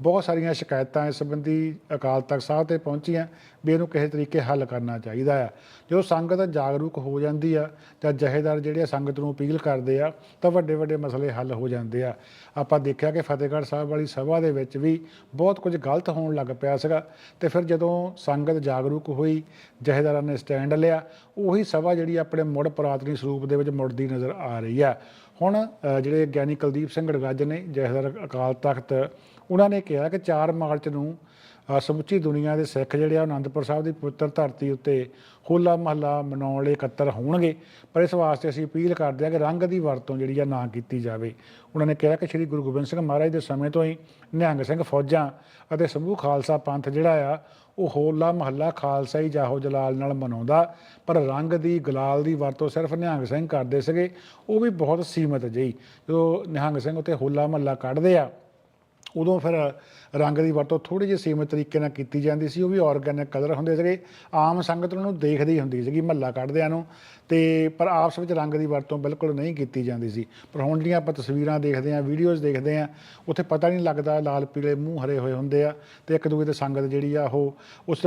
ਬਹੁਤ ਸਾਰੀਆਂ ਸ਼ਿਕਾਇਤਾਂ ਇਸ ਸੰਬੰਧੀ ਅਕਾਲ ਤਖਤ ਸਾਹਿਬ ਤੇ ਪਹੁੰਚੀਆਂ ਵੀ ਇਹਨੂੰ ਕਿਸੇ ਤਰੀਕੇ ਹੱਲ ਕਰਨਾ ਚਾਹੀਦਾ ਆ। ਜਦੋਂ ਸੰਗਤ ਜਾਗਰੂਕ ਹੋ ਜਾਂਦੀ ਆ ਜਾਂ ਜਹੇਦਾਰ ਜਿਹੜੇ ਆ ਸੰਗਤ ਨੂੰ ਅਪੀਲ ਕਰਦੇ ਆ, ਤਾਂ ਵੱਡੇ ਵੱਡੇ ਮਸਲੇ ਹੱਲ ਹੋ ਜਾਂਦੇ ਆ। ਆਪਾਂ ਦੇਖਿਆ ਕਿ ਫਤਿਹਗੜ੍ਹ ਸਾਹਿਬ ਵਾਲੀ ਸਭਾ ਦੇ ਵਿੱਚ ਵੀ ਬਹੁਤ ਕੁਝ ਗਲਤ ਹੋਣ ਲੱਗ ਪਿਆ ਸੀਗਾ। ਤੇ ਫਿਰ ਜਦੋਂ ਸੰਗਤ ਜਾਗਰੂਕ ਹੋਈ, ਜਹੇਦਾਰਾਂ ਨੇ ਸਟੈਂਡ ਲਿਆ, ਉਹੀ ਸਭਾ ਜਿਹੜੀ ਆਪਣੇ ਮੁੜ ਪੁਰਾਤਨੀ ਸਰੂਪ ਦੇ ਵਿੱਚ ਮੁੜਦੀ ਨਜ਼ਰ ਆ ਰਹੀ ਆ। ਹੁਣ ਜਿਹੜੇ ਗਿਆਨੀ ਕੁਲਦੀਪ ਸਿੰਘ ਗੜਗੱਜ ਨੇ ਜਹੇਦਾਰ ਅਕਾਲ ਤਖਤ ਉਹਨਾਂ ਨੇ ਕਿਹਾ ਕਿ 4 ਮਾਰਚ ਨੂੰ ਸਮੁੱਚੀ ਦੁਨੀਆ ਦੇ ਸਿੱਖ ਜਿਹੜੇ ਆ ਉਹ ਅਨੰਦਪੁਰ ਸਾਹਿਬ ਦੀ ਪਵਿੱਤਰ ਧਰਤੀ ਉੱਤੇ ਹੋਲਾ ਮਹੱਲਾ ਮਨਾਉਣ ਲਈ ਇਕੱਤਰ ਹੋਣਗੇ। ਪਰ ਇਸ ਵਾਸਤੇ ਅਸੀਂ ਅਪੀਲ ਕਰਦੇ ਹਾਂ ਕਿ ਰੰਗ ਦੀ ਵਰਤੋਂ ਜਿਹੜੀ ਆ, ਨਾ ਕੀਤੀ ਜਾਵੇ। ਉਹਨਾਂ ਨੇ ਕਿਹਾ ਕਿ ਸ੍ਰੀ ਗੁਰੂ ਗੋਬਿੰਦ ਸਿੰਘ ਮਹਾਰਾਜ ਦੇ ਸਮੇਂ ਤੋਂ ਹੀ ਨਿਹੰਗ ਸਿੰਘ ਫੌਜਾਂ ਅਤੇ ਸਮੂਹ ਖਾਲਸਾ ਪੰਥ ਜਿਹੜਾ ਆ, ਉਹ ਹੋਲਾ ਮਹੱਲਾ ਖਾਲਸਾ ਹੀ ਜਾਹੋ ਜਲਾਲ ਨਾਲ ਮਨਾਉਂਦਾ। ਪਰ ਰੰਗ ਦੀ, ਗਲਾਲ ਦੀ ਵਰਤੋਂ ਸਿਰਫ ਨਿਹੰਗ ਸਿੰਘ ਕਰਦੇ ਸੀਗੇ। ਉਹ ਵੀ ਬਹੁਤ ਸੀਮਤ ਜਿਹੀ। ਜਦੋਂ ਨਿਹੰਗ ਸਿੰਘ ਉੱਤੇ ਹੋਲਾ ਮਹੱਲਾ ਕੱਢਦੇ ਆ ਉਦੋਂ ਫਿਰ ਰੰਗ ਦੀ ਵਰਤੋਂ ਥੋੜੀ ਜਿਹੀ ਸੀਮਿਤ ਤਰੀਕੇ ਨਾਲ ਕੀਤੀ ਜਾਂਦੀ ਸੀ, ਉਹ ਵੀ ਆਰਗੈਨਿਕ ਕਲਰ ਹੁੰਦੇ ਸੀਗੇ। ਆਮ ਸੰਗਤ ਨੂੰ ਦੇਖਦੀ ਹੀ ਹੁੰਦੀ ਸੀਗੀ, ਮਹੱਲਾ ਕੱਢਦਿਆਂ ਨੂੰ। ਤੇ ਪਰ ਆਪਸ ਵਿੱਚ ਰੰਗ ਦੀ ਵਰਤੋਂ ਬਿਲਕੁਲ ਨਹੀਂ ਕੀਤੀ ਜਾਂਦੀ ਸੀ। ਪਰ ਹੁਣ ਜਿਹੜੀਆਂ ਆਪਾਂ ਤਸਵੀਰਾਂ ਦੇਖਦੇ ਆਂ ਵੀਡੀਓਜ਼ ਦੇਖਦੇ ਆਂ ਉੱਥੇ ਪਤਾ ਨਹੀਂ ਲੱਗਦਾ ਲਾਲ, ਪੀਲੇ, ਮੂੰਹ ਹਰੇ ਹੋਏ ਹੁੰਦੇ ਆ ਤੇ ਇੱਕ ਦੂਜੇ ਦੇ ਸੰਗਤ ਜਿਹੜੀ ਆ ਉਹ ਉਸ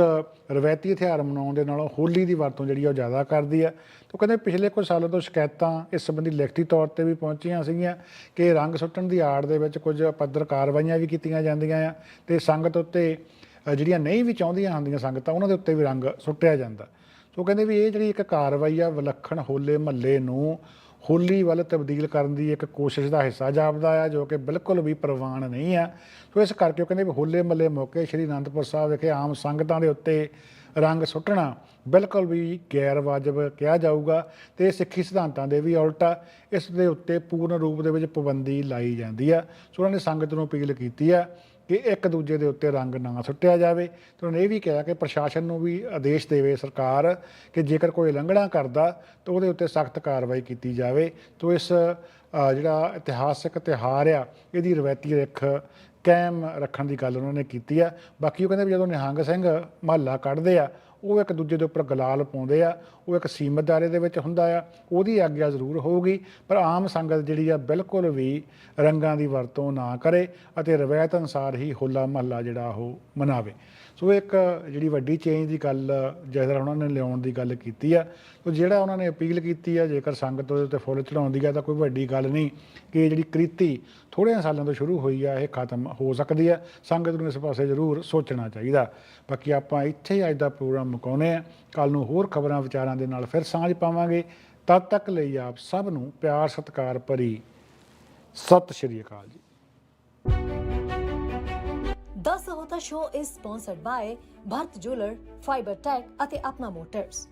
ਰਵਾਇਤੀ ਹਥਿਆਰ ਮਨਾਉਣ ਦੇ ਨਾਲੋਂ ਹੋਲੀ ਦੀ ਵਰਤੋਂ ਜਿਹੜੀ ਆ ਉਹ ਜ਼ਿਆਦਾ ਕਰਦੀ ਆ। ਤੇ ਉਹ ਕਹਿੰਦੇ ਪਿਛਲੇ ਕੁਝ ਸਾਲਾਂ ਤੋਂ ਸ਼ਿਕਾਇਤਾਂ ਇਸ ਸੰਬੰਧੀ ਲਿਖਤੀ ਤੌਰ ਤੇ ਵੀ ਪਹੁੰਚੀਆਂ ਸੀਗੀਆਂ ਕਿ ਰੰਗ ਸੁੱਟਣ ਦੀ ਆੜ ਦੇ ਵਿੱਚ ਕੁਝ ਪੱਧਰ ਕਾਰਵਾਈਆਂ ਵੀ ਕੀਤੀਆਂ ਜਾਂਦੀਆਂ ਆ ਤੇ ਸੰਗਤ ਉੱਤੇ ਜਿਹੜੀਆਂ ਨਹੀਂ ਵੀ ਚਾਹੁੰਦੀਆਂ ਹੁੰਦੀਆਂ ਸੰਗਤਾਂ, ਉਹਨਾਂ ਦੇ ਉੱਤੇ ਵੀ ਰੰਗ ਸੁੱਟਿਆ ਜਾਂਦਾ। ਸੋ ਕਹਿੰਦੇ ਵੀ ਇਹ ਜਿਹੜੀ ਇੱਕ ਕਾਰਵਾਈ ਆ, ਵਿਲੱਖਣ ਹੋਲੇ ਮਹੱਲੇ ਨੂੰ ਹੋਲੀ ਵੱਲ ਤਬਦੀਲ ਕਰਨ ਦੀ ਇੱਕ ਕੋਸ਼ਿਸ਼ ਦਾ ਹਿੱਸਾ ਜਾਪਦਾ ਆ, ਜੋ ਕਿ ਬਿਲਕੁਲ ਵੀ ਪ੍ਰਵਾਨ ਨਹੀਂ ਆ। ਸੋ ਇਸ ਕਰਕੇ ਉਹ ਕਹਿੰਦੇ ਵੀ ਹੋਲੇ ਮਹੱਲੇ ਮੌਕੇ ਸ਼੍ਰੀ ਅਨੰਦਪੁਰ ਸਾਹਿਬ ਵਿਖੇ ਆਮ ਸੰਗਤਾਂ ਦੇ ਉੱਤੇ ਰੰਗ ਸੁੱਟਣਾ ਬਿਲਕੁਲ ਵੀ ਗੈਰ ਵਾਜਬ ਕਿਹਾ ਜਾਊਗਾ ਤੇ ਸਿੱਖੀ ਸਿਧਾਂਤਾਂ ਦੇ ਵੀ ਉਲਟਾ ਇਸ ਦੇ ਉੱਤੇ ਪੂਰਨ ਰੂਪ ਦੇ ਵਿੱਚ ਪਾਬੰਦੀ ਲਾਈ ਜਾਂਦੀ ਆ। ਸੋ ਉਹਨਾਂ ਨੇ ਸੰਗਤ ਨੂੰ ਅਪੀਲ ਕੀਤੀ ਆ ਕਿ ਇੱਕ ਦੂਜੇ ਦੇ ਉੱਤੇ ਰੰਗ ਨਾ ਸੁੱਟਿਆ ਜਾਵੇ। ਤੇ ਉਹਨੇ ਇਹ ਵੀ ਕਿਹਾ ਕਿ ਪ੍ਰਸ਼ਾਸਨ ਨੂੰ ਵੀ ਆਦੇਸ਼ ਦੇਵੇ ਸਰਕਾਰ ਕਿ ਜੇਕਰ ਕੋਈ ਉਲੰਘਣਾ ਕਰਦਾ ਤਾਂ ਉਹਦੇ ਉੱਤੇ ਸਖਤ ਕਾਰਵਾਈ ਕੀਤੀ ਜਾਵੇ। ਤੋਂ ਇਸ ਜਿਹੜਾ ਇਤਿਹਾਸਿਕ ਤਿਉਹਾਰ ਆ, ਇਹਦੀ ਰਵਾਇਤੀ ਰਿੱਖ ਕਾਇਮ ਰੱਖਣ ਦੀ ਗੱਲ ਉਹਨਾਂ ਨੇ ਕੀਤੀ ਆ। ਬਾਕੀ ਉਹ ਕਹਿੰਦੇ ਵੀ ਜਦੋਂ ਨਿਹੰਗ ਸਿੰਘ ਮਹੱਲਾ ਕੱਢਦੇ ਆ, ਉਹ ਇੱਕ ਦੂਜੇ ਦੇ ਉੱਪਰ ਗਲਾਲ ਪਾਉਂਦੇ ਆ, ਉਹ ਇੱਕ ਸੀਮਤ ਦਾਇਰੇ ਦੇ ਵਿੱਚ ਹੁੰਦਾ ਆ, ਉਹਦੀ ਆਗਿਆ ਜ਼ਰੂਰ ਹੋਊਗੀ, ਪਰ ਆਮ ਸੰਗਤ ਜਿਹੜੀ ਆ ਬਿਲਕੁਲ ਵੀ ਰੰਗਾਂ ਦੀ ਵਰਤੋਂ ਨਾ ਕਰੇ ਅਤੇ ਰਵਾਇਤ ਅਨੁਸਾਰ ਹੀ ਹੋਲਾ ਮਹੱਲਾ ਜਿਹੜਾ ਉਹ ਮਨਾਵੇ। ਸੋ ਇੱਕ ਜਿਹੜੀ ਵੱਡੀ ਚੇਂਜ ਦੀ ਗੱਲ ਜਿਹੜਾ ਉਹਨਾਂ ਨੇ ਲਿਆਉਣ ਦੀ ਗੱਲ ਕੀਤੀ ਆ, ਸੋ ਜਿਹੜਾ ਉਹਨਾਂ ਨੇ ਅਪੀਲ ਕੀਤੀ ਆ, ਜੇਕਰ ਸੰਗਤ ਉਹਦੇ ਉੱਤੇ ਫੁੱਲ ਚੜਾਉਂਦੀ ਆ, ਤਾਂ ਕੋਈ ਵੱਡੀ ਗੱਲ ਨਹੀਂ ਕਿ ਜਿਹੜੀ ਕ੍ਰਿਤੀ ਥੋੜ੍ਹੇ ਸਾਲਾਂ ਤੋਂ ਸ਼ੁਰੂ ਹੋਈ ਆ, ਇਹ ਖਤਮ ਹੋ ਸਕਦੀ ਆ। ਸੰਗਤ ਨੂੰ ਇਸ ਪਾਸੇ ਜ਼ਰੂਰ ਸੋਚਣਾ ਚਾਹੀਦਾ। ਬਾਕੀ ਆਪਾਂ ਇੱਥੇ ਹੀ ਅੱਜ ਦਾ ਪ੍ਰੋਗਰਾਮ ਮੁਕਾਉਨੇ ਆ। ਕੱਲ ਨੂੰ ਹੋਰ ਖਬਰਾਂ ਵਿਚਾਰਾਂ ਦੇ ਨਾਲ ਫਿਰ ਸਾਂਝ ਪਾਵਾਂਗੇ। ਤਦ ਤੱਕ ਲਈ ਆਪ ਸਭ ਨੂੰ ਪਿਆਰ, ਸਤਿਕਾਰ ਭਰੀ ਸਤਿ ਸ਼੍ਰੀ ਅਕਾਲ ਜੀ। ਦਾ ਸਹੋਤਾ ਸ਼ੋ ਇਸ sponsored by Bharat jeweller fibre tech ਅਤੇ ਆਪਣਾ ਮੋਟਰਸ